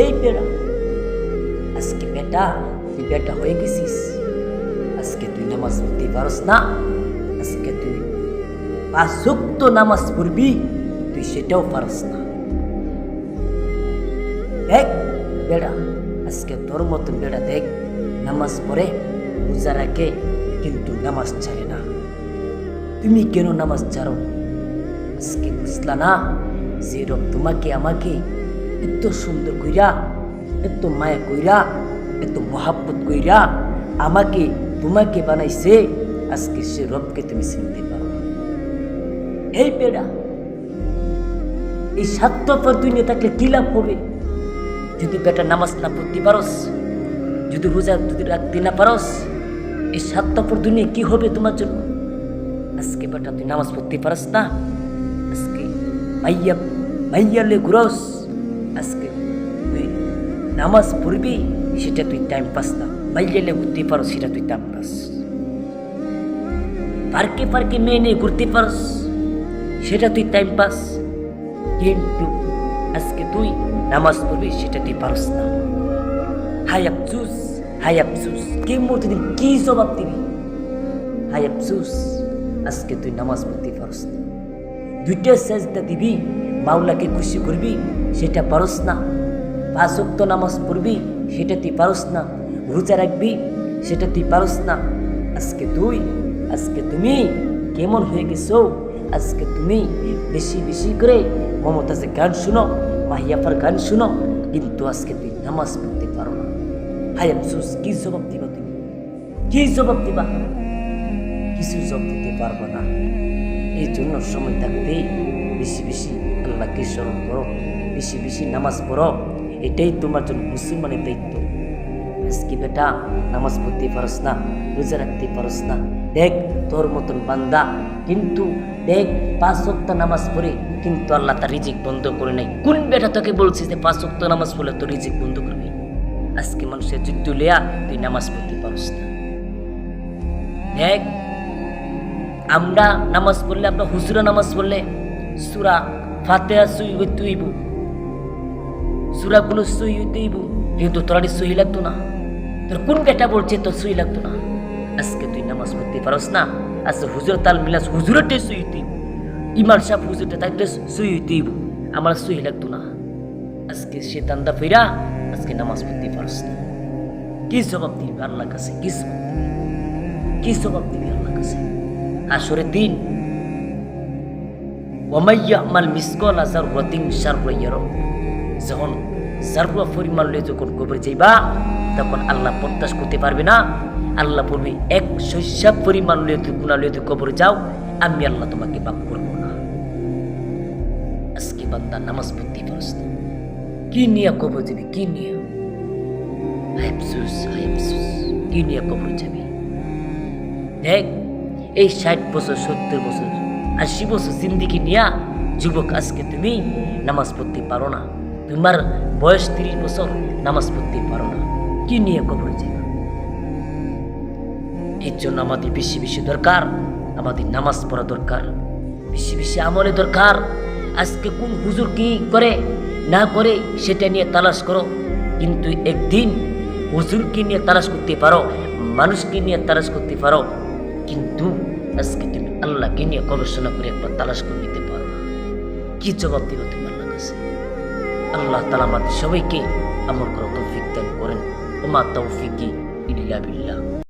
এই আজকে বেটা, তুই বেটা হয়ে গেছিস। আজকে তুই নামাজ পড়তে পারস না। আজকে তুই নামাজ পড়বি, তুই সেটাও পারস না। দেখ বেড়া আজকে তোর মতন বেড়া দেখ, নামাজ পড়ে রাখে, কিন্তু নামাজ ছাড়ে না। তুমি কেন নামাজ ছাড়ো? আজকে বুঝলা না যে রব তোমাকে, আমাকে এত সুন্দর কইরা, এত মায়া কইরা, এত মহাব্বত কইরা আমাকে, তোমাকে বানাইছে, আজকে সে রবকে তুমি চিনতে পারো। এই বেড়া, এই স্বার্থপর দুনিয়া থাকলে কি লাভ হবে? যদি বেটা নামাজ না পড়তে পারস, যদি রোজা যদি রাখতে না পারস, এই স্বার্থপর দুনিয়া কি হবে তোমার জন্য? আজকে বেটা তুই নামাজ পড়তে পারস না, আজকে মাইয়া, মাইয়ালে ঘুরস। আজকে তুই নামাজ পড়বি সেটা তুই টাইম পাস না মাইয়ালে ঘুরতে পারো সেটা তুই টাইম পাস পার্কে পার্কে মেয়ে নিয়ে ঘুরতে পারস সেটা তুই টাইম পাস কিন্তু আজকে তুই নামাজ পড়বি সেটা তুই পারস না হাই আফসুস হাই আফসুস কে মধ্যে দিন কি জবাব দিবি হাই আফসুস আজকে তুই নামাজ পড়তে পারস না দুইটা সেজদা দিবি মাওলাকে খুশি করবি সেটা পারস না। পাঁচ ওয়াক্ত নামাজ পড়বি, সেটা তুই পারস না। রোজা রাখবি, সেটা তুই পারস না। আজকে তুই, আজকে তুমি কেমন হয়ে গেছো? আজকে তুমি বেশি বেশি করে মমতাজের গান শুনো, মাহিয়াফার গান শুনো, কিন্তু আজকে তুই নামাজ পড়তে পারো না। হাই আফসুস, কি জবাব দিবা তুমি? কি জবাব দিবা? কিছু জবাব দিতে পারব না। এই জন্য সময় থাকতে বেশি বেশি আল্লাহকে স্মরণ করো। বেশি বেশি নামাজ পড়ো। এটাই তোমার জন্য মুসলমানের দায়িত্ব। আজকে বেটা নামাজ পড়তে পারস না, রোজা রাখতে পারস না। দেখ তোর মতন বান্দা কিন্তু দেখ পাঁচ সপ্তাহ নামাজ পড়ে কিন্তু আল্লাহ তার রিজিক বন্ধ করে নাই। কোন বেটা তোকে বলছিস যে পাঁচ সপ্তাহ নামাজ পড়লে তোর রিজিক বন্ধ করবি? আজকে মানুষের যুদ্ধ লেয়া তুই নামাজ পড়তে পারস না। দেখ, আমরা নামাজ পড়লে, আমরা হুজুরা নামাজ পড়লে সুরা ফাতেহা সুই হইতে হইব। সুরাগুলো সই হইব কিন্তু তোরাটি সহি লাগতো না, তোর কোন বেটা বলছে তোর সই লাগতো না? আজকে তুই নামাজ পড়তে পারস না, আজকে হুজুর তাল মিলাস হুজুরটে সই হইতে হইব ইমাম সাহেব হুজুরটা থাকলে সই হইব আমার সহি লাগতো না। আজকে সে দান্দা ফিরা, আজকে নামাজ পড়তে পারস না। কি জবাব দিবি আল্লাহর কাছে? কি জবাব দিবি? কি জবাব দিবি আল্লাহর কাছে? আসরের দিন। ওমাইয়া মাল মিসকল আজার রতিং সার যখন জারুয়া পরিমাণ লয়ে যখন কবর যাইবা, তখন আল্লাহ প্রত্যাশ করতে পারবে না। আল্লাহ বলবে, এক শস্যা পরিমাণ লয়ে তুই গুণা লয়ে তুই কবর যাও, আমি আল্লাহ তোমাকে বাপ করব না। আজকে বান্দা নামাজ পড়তে পারস না। কি নিয়ে কবর যাবি, কি নিয়ে? কি নিয়ে কবর যাবি? দেখ, এই ষাট বছর, সত্তর বছর, আশি বছর জিন্দিগি নিয়া যুবক আজকে তুমি নামাজ পড়তে পারো না। তোমার বয়স তিরিশ বছর, নামাজ পড়তে পারো না। কি নিয়ে কবরে যাবে? এর জন্য আমাদের বেশি বেশি দরকার, আমাদের নামাজ পড়া দরকার, বেশি বেশি আমলে দরকার। আজকে কোন হুজুর কি করে, না করে, সেটা নিয়ে তালাশ করো। কিন্তু একদিন হুজুরকে নিয়ে তালাশ করতে পারো, মানুষকে নিয়ে তালাশ করতে পারো, কিন্তু আজকে তুমি আল্লাহকে নিয়ে গবেষণা করে একবার তালাশ করে নিতে পারো না। কি জবাব দিবে তুমি আল্লাহ কাছে? আল্লাহ তালা আমাদের সবাইকে আমল করা তৌফিক দান করেন। ওমা তৌফিকি ইল্লা বিল্লাহ।